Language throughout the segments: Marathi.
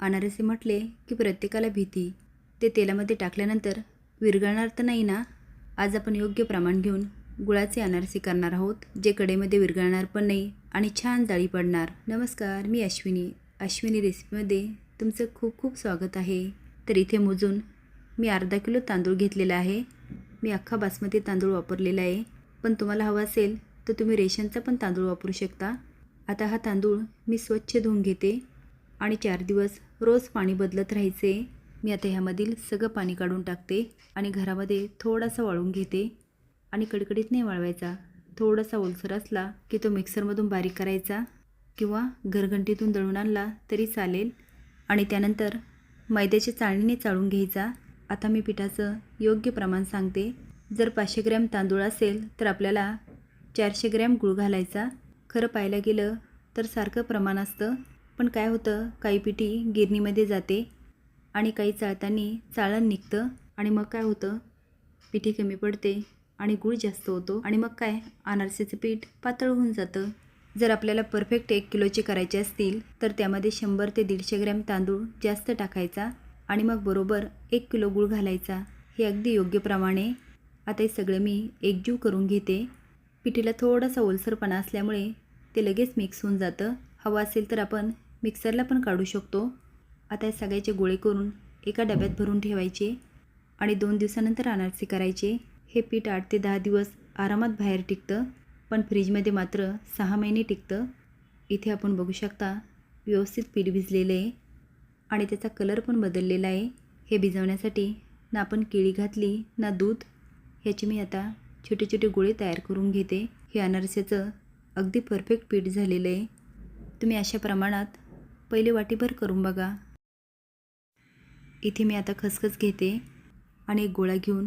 अनारसे म्हटले की प्रत्येकाला भीती. ते तेलामध्ये टाकल्यानंतर विरघळणार तर नाही ना? आज आपण योग्य प्रमाण घेऊन गुळाचे अनारसे करणार आहोत जे कडेमध्ये विरघळणार पण नाही आणि छान जाळी पडणार. नमस्कार मी अश्विनी. अश्विनी रेसिपीमध्ये तुमचं खूप खूप स्वागत आहे. तर इथे मोजून मी अर्धा किलो तांदूळ घेतलेला आहे. मी अख्खा बासमती तांदूळ वापरलेला आहे. पण तुम्हाला हवा असेल तर तुम्ही रेशनचा पण तांदूळ वापरू शकता. आता हा तांदूळ मी स्वच्छ धुवून घेते आणि चार दिवस रोज पाणी बदलत राहायचे. मी आता ह्यामधील सगळं पाणी काढून टाकते आणि घरामध्ये थोडासा वाळून घेते. आणि कडकडीत नाही वाळवायचा. थोडासा ओलसर असला की तो मिक्सरमधून बारीक करायचा किंवा घरघंटीतून दळून आणला तरी चालेल. आणि त्यानंतर मैद्याच्या चाळणीने चाळून घ्यायचा. आता मी पिठाचं योग्य प्रमाण सांगते. जर पाचशे ग्रॅम तांदूळ असेल तर आपल्याला चारशे ग्रॅम गूळ घालायचा. खरं पाहायला गेलं तर सारखं प्रमाण असतं. पण काय होतं? काही पिठी गिरणीमध्ये जाते आणि काही चाळताना चाळण निघतं. आणि मग काय होतं? पिठी कमी पडते आणि गूळ जास्त होतो. आणि मग काय? अनारसेचं पीठ पातळ होऊन जातं. जर आपल्याला परफेक्ट एक किलोचे करायचे असतील तर त्यामध्ये शंभर ते दीडशे ग्रॅम तांदूळ जास्त टाकायचा आणि मग बरोबर एक किलो गूळ घालायचा. हे अगदी योग्य प्रमाणे आता हे सगळं मी एकजीव करून घेते. पिठीला थोडासा ओलसरपणा असल्यामुळे ते लगेच मिक्स होऊन जातं. हवं असेल तर आपण मिक्सरला पण काढू शकतो. आता हे सगळ्याचे गोळे करून एका डब्यात भरून ठेवायचे आणि दोन दिवसानंतर अनारसे करायचे. हे पीठ आठ ते दहा दिवस आरामात बाहेर टिकतं पण फ्रीजमध्ये मात्र सहा महिने टिकतं. इथे आपण बघू शकता व्यवस्थित पीठ भिजलेलं आहे आणि त्याचा कलर पण बदललेला आहे. हे भिजवण्यासाठी ना आपण केळी घातली ना दूध. ह्याचे मी आता छोटे छोटे गोळे तयार करून घेते. हे अनारसेचं अगदी परफेक्ट पीठ झालेलं आहे. तुम्ही अशा प्रमाणात पहिले वाटीभर करून बघा. इथे मी आता खसखस घेते आणि एक गोळा घेऊन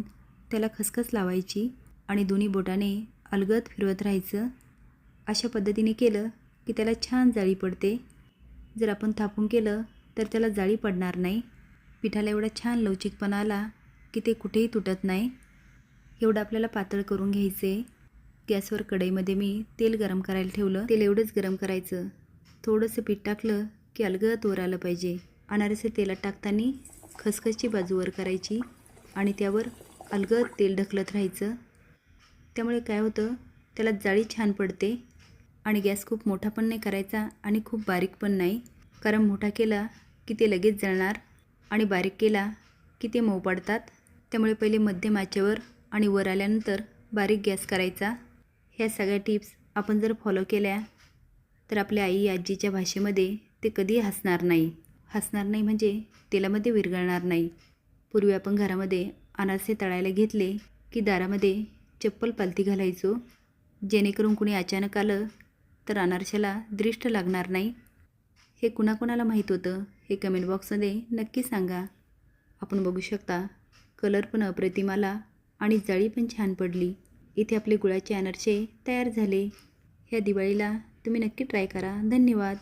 त्याला खसखस लावायची आणि दोन्ही बोटाने अलगद फिरवत राहायचं. अशा पद्धतीने केलं की त्याला छान जाळी पडते. जर आपण थापून केलं तर त्याला जाळी पडणार नाही. पिठाला एवढा छान लवचिकपणा आला की ते कुठेही तुटत नाही. एवढं आपल्याला पातळ करून घ्यायचं. आहे गॅसवर कढईमध्ये मी तेल गरम करायला ठेवलं. तेल एवढंच गरम करायचं. थोडंसं पीठ टाकलं की अलगद वर आलं पाहिजे. अनारसे तेलात टाकताना खसखसची बाजू वर करायची आणि त्यावर अलगद तेल ढकलत राहायचं. त्यामुळे काय होतं त्याला जाळी छान पडते आणि गॅस खूप मोठा पण नाही करायचा आणि खूप बारीक पण नाही. कारण मोठा केला की ते लगेच जळणार आणि बारीक केला की ते मऊ पडतात. त्यामुळे पहिले मध्यम आचेवर आणि वर आल्यानंतर बारीक गॅस करायचा. ह्या सगळ्या टिप्स आपण जर फॉलो केल्या तर आपल्या आई आजीच्या भाषेमध्ये ते कधी हसणार नाही. हसणार नाही म्हणजे तेलामध्ये विरघळणार नाही. पूर्वी आपण घरामध्ये अनारसे तळायला घेतले की दारामध्ये चप्पल पालती घालायचो. जेणेकरून कुणी अचानक आलं तर अनारशाला दृष्ट लागणार नाही. हे कुणाकुणाला माहीत होतं हे कमेंट बॉक्समध्ये नक्की सांगा. आपण बघू शकता कलर पण अप्रतिमाला आणि जाळी पण छान पडली. इथे आपले गुळाचे अनारसे तयार झाले. ह्या दिवाळीला तुम्ही नक्की ट्राय करा. धन्यवाद.